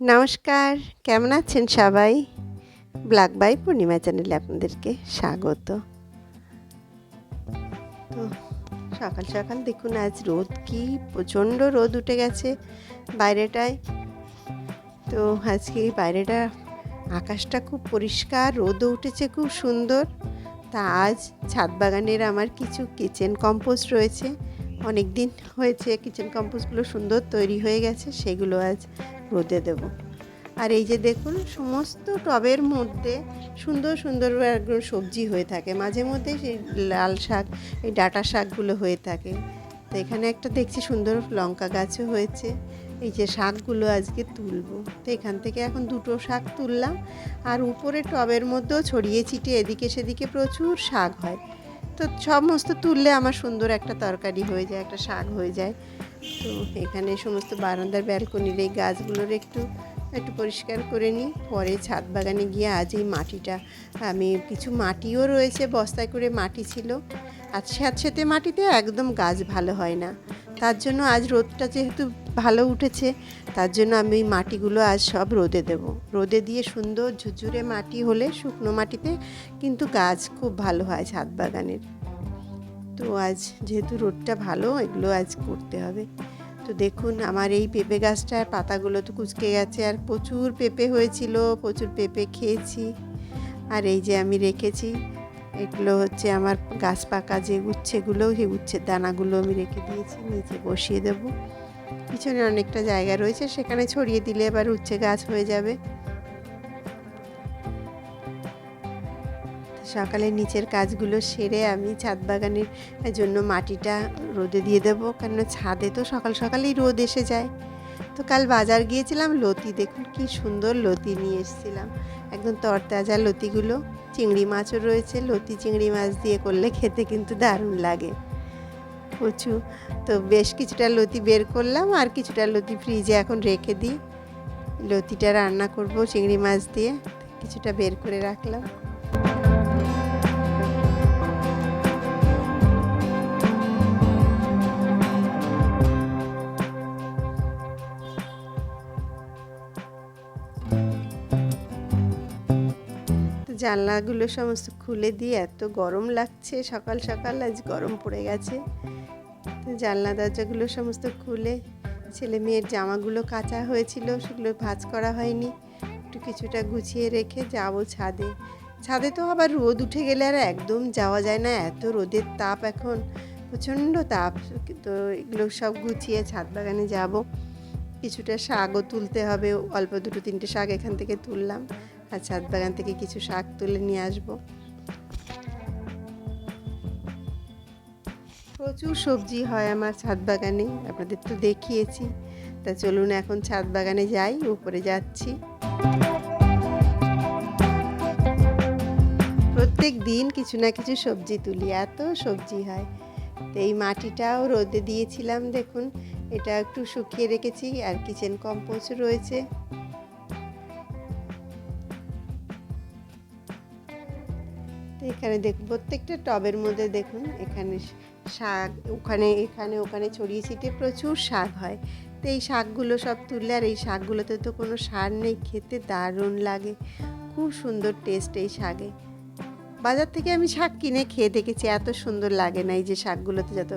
নমস্কার, কেমন আছেন সবাই? ব্ল্যাক বাই পূর্ণিমা চ্যানেলে আপনাদেরকে স্বাগত। তো, সকাল সকাল দেখুন, আজ রোদ কি প্রচণ্ড রোদ উঠে গেছে বাইরেটায়। তো, আজকে বাইরেটা, আকাশটা খুব পরিষ্কার, রোদও উঠেছে খুব সুন্দর। তা আজ ছাদ বাগানের আমার কিছু কিচেন কম্পোস্ট রয়েছে। অনেক দিন হয়েছে কিচেন কম্পোস্টগুলো সুন্দর তৈরি হয়ে গেছে, সেগুলো আজ রোদে দেব। আর এই যে দেখুন, সমস্ত টবের মধ্যে সুন্দর সুন্দর সবজি হয়ে থাকে। মাঝে মধ্যে সেই লাল শাক, এই ডাটা শাকগুলো হয়ে থাকে। তো এখানে একটা দেখছি সুন্দর লঙ্কা গাছও হয়েছে। এই যে শাকগুলো আজকে তুলবো। তো এখান থেকে এখন দুটো শাক তুললাম। আর উপরে টবের মধ্যেও ছড়িয়ে ছিটিয়ে এদিকে সেদিকে প্রচুর শাক হয়। তো সমস্ত তুললে আমার সুন্দর একটা তরকারি হয়ে যায়, একটা শাক হয়ে যায়। তো এখানে সমস্ত বারান্দার ব্যালকনির এই গাছগুলোর একটু একটু পরিষ্কার করে নিই। পরে ছাদ বাগানে গিয়ে আজ এই মাটিটা, আমি কিছু মাটিও রয়েছে, বস্তায় করে মাটি ছিল। আর স্যাঁতস্যাঁতে মাটিতে একদম গাছ ভালো হয় না। তার জন্য আজ রোদটা যেহেতু ভালো উঠেছে, তার জন্য আমি ওই মাটিগুলো আজ সব রোদে দেব। রোদে দিয়ে সুন্দর ঝুরঝুরে মাটি হলে শুকনো মাটিতে কিন্তু গাছ খুব ভালো হয় ছাদ বাগানের। তো আজ যেহেতু রোদটা ভালো, এগুলো আজ করতে হবে। তো দেখুন, আমার এই পেঁপে গাছটার পাতাগুলো তো কুচকে গেছে, আর প্রচুর পেঁপে হয়েছিল, প্রচুর পেঁপে খেয়েছি। আর এই যে আমি রেখেছি এগুলো হচ্ছে আমার গাছ পাকা যে উচ্ছেগুলো, সেই উচ্ছের দানাগুলো আমি রেখে দিয়েছি, নিচে বসিয়ে দেব। পিছনে অনেকটা জায়গা রয়েছে, সেখানে ছড়িয়ে দিলে এবার উচ্ছে গাছ হয়ে যাবে। সকালে নিচের কাজগুলো সেরে আমি ছাদ বাগানের জন্য মাটিটা রোদে দিয়ে দেবো কেন ছাদে তো সকাল সকালেই রোদ এসে যায়। তো কাল বাজার গিয়েছিলাম, লতি দেখুন কি সুন্দর লতি নিয়ে এসেছিলাম। একদম তরতাজা লতিগুলো, চিংড়ি মাছও রয়েছে, লতি চিংড়ি মাছ দিয়ে করলে খেতে কিন্তু দারুণ লাগে। কচু, তো বেশ কিছুটা লতি বের করলাম আর কিছুটা লতি ফ্রিজে এখন রেখে দিই। লতিটা রান্না করব চিংড়ি মাছ দিয়ে, কিছুটা বের করে রাখলাম। জানলাগুলো সমস্ত খুলে দিয়ে এত গরম লাগছে, সকাল সকাল আজ গরম পড়ে গেছে। তো জানলা দরজাগুলো সমস্ত খুলে ছেলে মেয়ের জামাগুলো কাঁচা হয়েছিল, সেগুলো ভাঁজ করা হয়নি। একটু কিছুটা গুছিয়ে রেখে যাব ছাদে। ছাদে তো আবার রোদ উঠে গেলে আর একদম যাওয়া যায় না, এত রোদের তাপ এখন, প্রচণ্ড তাপ। তো এগুলো সব গুছিয়ে ছাদ বাগানে যাব। কিছুটা শাকও তুলতে হবে, অল্প দুটো তিনটে শাক এখান থেকে তুললাম। আর ছাদ বাগান থেকে কিছু শাক তুলে নিয়ে আসব। প্রচুর সবজি হয় আমার ছাদ বাগানে, আপনাদের তো দেখিয়েছি। তা চলুন এখন ছাদ বাগানে যাই, উপরে যাচ্ছি। প্রত্যেক দিন কিছু না কিছু সবজি তুলি, এত সবজি হয়। তো এই মাটিটাও রোদে দিয়েছিলাম, দেখুন। এটা একটু শুকিয়ে রেখেছি, আর কিচেন কম্পোস্ট রয়েছে। এখানে দেখুন, প্রত্যেকটা টবের মধ্যে দেখুন, এখানে শাক, ওখানে, এখানে, ওখানে ছড়িয়ে ছিটিয়ে প্রচুর শাক হয়। তো এই শাকগুলো সব তুললে আর এই শাকগুলোতে তো কোনো সার নেই, খেতে দারুণ লাগে। খুব সুন্দর টেস্ট এই শাকে। বাজার থেকে আমি শাক কিনে খেয়ে দেখেছি, এত সুন্দর লাগে না এই যে শাকগুলোতে যত।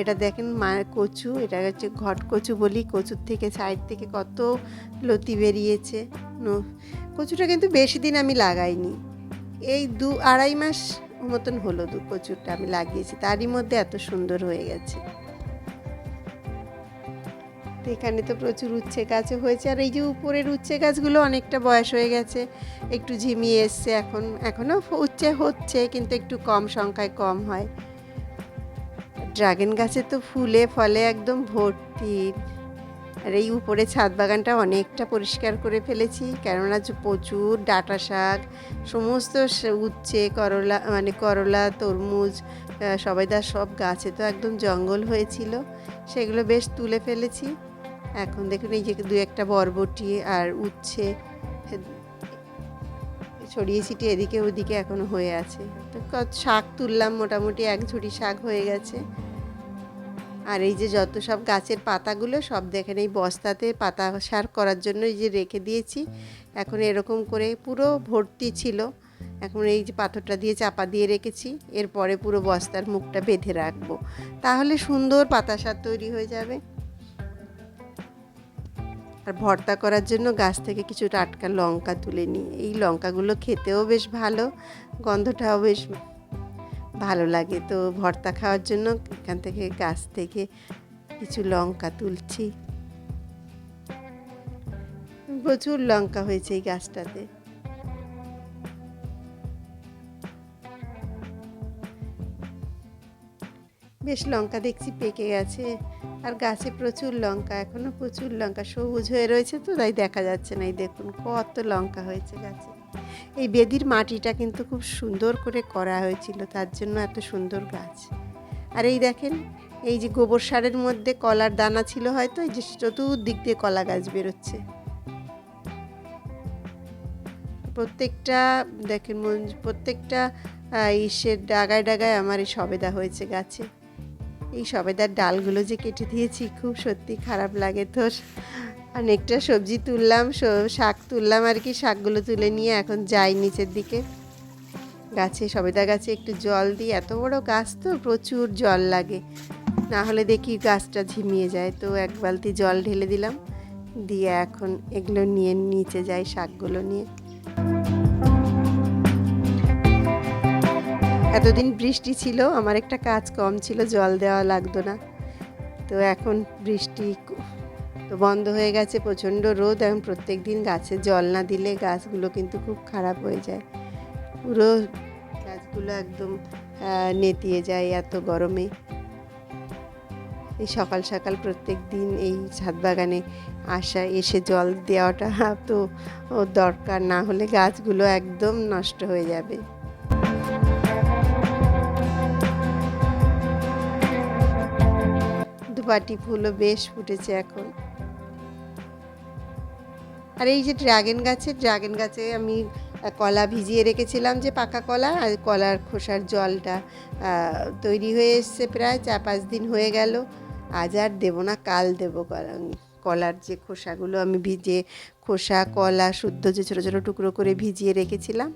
এটা দেখেন মা, কচু, এটা হচ্ছে ঘট কচু বলি, কচুর থেকে সাইড থেকে কত লতি বেরিয়েছে। কচুটা কিন্তু বেশি দিন আমি লাগাইনি। এই দু আড়াই মাস মতন হলো দু কচুরটা আমি লাগিয়েছি। তারই মধ্যে এত সুন্দর হয়ে গেছে। তো এখানে তো প্রচুর উচ্ছে গাছও হয়েছে। আর এই যে উপরের উচ্ছে গাছগুলো অনেকটা বয়স হয়ে গেছে, একটু ঝিমিয়ে এসছে এখন। এখনও উচ্ছে হচ্ছে কিন্তু একটু কম সংখ্যায় কম হয়। ড্রাগন গাছে তো ফুলে, ফলে একদম ভর্তি। আর এই উপরে ছাদ বাগানটা অনেকটা পরিষ্কার করে ফেলেছি, কেননা প্রচুর ডাটা শাক, সমস্ত উচ্ছে, করলা মানে করলা, তরমুজ সবাইদার সব গাছে তো একদম জঙ্গল হয়েছিল, সেগুলো বেশ তুলে ফেলেছি। এখন দেখুন এই যে দু একটা বরবটি আর উচ্ছে, ছড়িয়ে ছিটিয়ে এদিকে ওদিকে এখনও হয়ে আছে। তো শাক তুললাম, মোটামুটি এক ঝুড়ি শাক হয়ে গেছে। আর এই যে যত সব গাছের পাতাগুলো সব দেখেন, এই বস্তাতে পাতা সার করার জন্য এই যে রেখে দিয়েছি। এখন এরকম করে পুরো ভর্তি ছিল। এখন এই যে পাথরটা দিয়ে চাপা দিয়ে রেখেছি। এরপরে পুরো বস্তার মুখটা বেঁধে রাখব। তাহলে সুন্দর পাতা সার তৈরি হয়ে যাবে। আর ভর্তা করার জন্য গাছ থেকে কিছু টাটকা লঙ্কা তুলে নিই। এই লঙ্কাগুলো খেতেও বেশ ভালো, গন্ধটাও বেশ ভালো লাগে। তো ভর্তা খাওয়ার জন্য এখান থেকে গাছ থেকে কিছু লঙ্কা তুলছি। প্রচুর লঙ্কা হয়েছে এই গাছটাতে। বেশ লঙ্কা দেখছি পেকে গেছে। আর গাছে প্রচুর লঙ্কা, এখনও প্রচুর লঙ্কা সবুজ হয়ে রয়েছে তো, তাই দেখা যাচ্ছে না। এই দেখুন কত লঙ্কা হয়েছে গাছে। এই বেদির মাটিটা কিন্তু খুব সুন্দর করে করা হয়েছিল, তার জন্য এত সুন্দর গাছ। আর এই দেখেন, এই যে গোবর সারের মধ্যে কলার দানা ছিল হয়তো, এই যে চতুর্দিক দিয়ে কলা গাছ বেরোচ্ছে। প্রত্যেকটা, দেখেন প্রত্যেকটা ইসের ডাগায় ডাগায় আমার এই সবেদা হয়েছে গাছে। এই সবেদার ডালগুলো যে কেটে দিয়েছি, খুব সত্যি খারাপ লাগে তো অনেকটা সবজি তুললাম শাক তুললাম আর কি, শাকগুলো তুলে নিয়ে এখন যাই নিচের দিকে। গাছে, সবেদা গাছে একটু জল দিই। এত বড় গাছ তো, প্রচুর জল লাগে। না হলে দেখি গাছটা ঝিমিয়ে যায়। তো এক বালতি জল ঢেলে দিলাম। দিয়ে এখন এগুলো নিয়ে নিচে যাই শাকগুলো নিয়ে। এতদিন বৃষ্টি ছিল, আমার একটা কাজ কম ছিল, জল দেওয়া লাগতো না। তো এখন বৃষ্টি তো বন্ধ হয়ে গেছে, প্রচণ্ড রোদ এবং প্রত্যেক দিন গাছে জল না দিলে গাছগুলো কিন্তু খুব খারাপ হয়ে যায়। পুরো গাছগুলো একদম নেতিয়ে যায় এত গরমে। এই সকাল সকাল প্রত্যেক দিন এই ছাদ বাগানে আসা, এসে জল দেওয়াটা তো দরকার, না হলে গাছগুলো একদম নষ্ট হয়ে যাবে। দুপাটি ফুলও বেশ ফুটেছে এখন। আর এই যে ড্রাগন গাছে ড্রাগন গাছে আমি কলা ভিজিয়ে রেখেছিলাম যে পাকা কলা আর কলার খোসার জলটা তৈরি হয়ে এসছে প্রায় চার পাঁচ দিন হয়ে গেল। আজ আর দেবো না, কাল দেবো কলা কলার যে খোসাগুলো আমি ভিজে খোসা, কলা, শুদ্ধ যে ছোটো ছোটো টুকরো করে ভিজিয়ে রেখেছিলাম।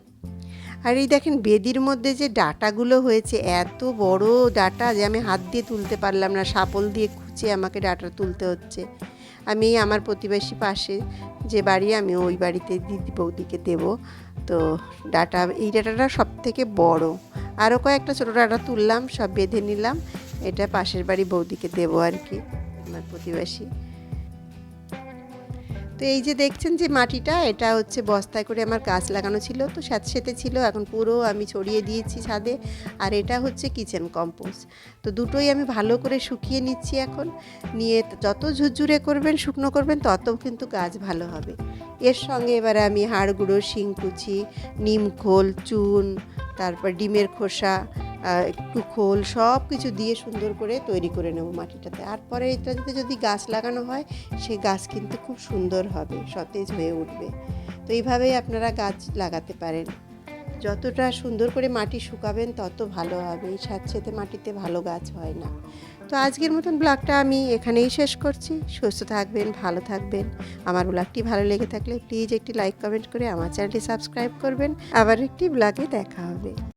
আর এই দেখেন বেদির মধ্যে যে ডাটাগুলো হয়েছে, এত বড় ডাটা যে আমি হাত দিয়ে তুলতে পারলাম না, সাপল দিয়ে খুঁচে আমাকে ডাটা তুলতে হচ্ছে। আমি আমার প্রতিবেশী পাশে যে বাড়ি, আমি ওই বাড়িতে দিদি বৌদিকে দেবো। তো ডাটা, এই ডাটাটা সব থেকে বড়। আরও কয়েকটা ছোটো ডাটা তুললাম, সব বেঁধে নিলাম। এটা পাশের বাড়ি বৌদিকে দেবো আর কি, আমার প্রতিবেশী। তো এই যে দেখছেন যে মাটিটা, এটা হচ্ছে বস্তায় করে আমার গাছ লাগানো ছিল, তো সাথে সাথে ছিল এখন পুরো আমি ছড়িয়ে দিয়েছি ছাদে, আর এটা হচ্ছে কিচেন কম্পোস্ট তো দুটোই আমি ভালো করে শুকিয়ে নিচ্ছি এখন, নিয়ে যত ঝুরঝুরে করবেন, শুকনো করবেন, তত কিন্তু গাছ ভালো হবে। এর সঙ্গে এবারে আমি হাড় গুঁড়ো শিংকুচি নিম খোল, চুন, তারপর ডিমের খোসা একটু খোল সব কিছু দিয়ে সুন্দর করে তৈরি করে নেব মাটিটাতে। আর পরে এটাতে যদি গাছ লাগানো হয় সেই গাছ কিন্তু খুব সুন্দর হবে, সতেজ হয়ে উঠবে। তো এইভাবেই আপনারা গাছ লাগাতে পারেন। যতটা সুন্দর করে মাটি শুকাবেন, তত ভালো হবে। এই স্যাঁতসেঁতে মাটিতে ভালো গাছ হয় না। তো আজকের মতন ব্লগটা আমি এখানেই শেষ করছি। সুস্থ থাকবেন, ভালো থাকবেন। আমার ব্লগটি ভালো লেগে থাকলে প্লিজ একটি লাইক, কমেন্ট করে আমার চ্যানেলটি সাবস্ক্রাইব করবেন। আবার একটি ব্লগে দেখা হবে।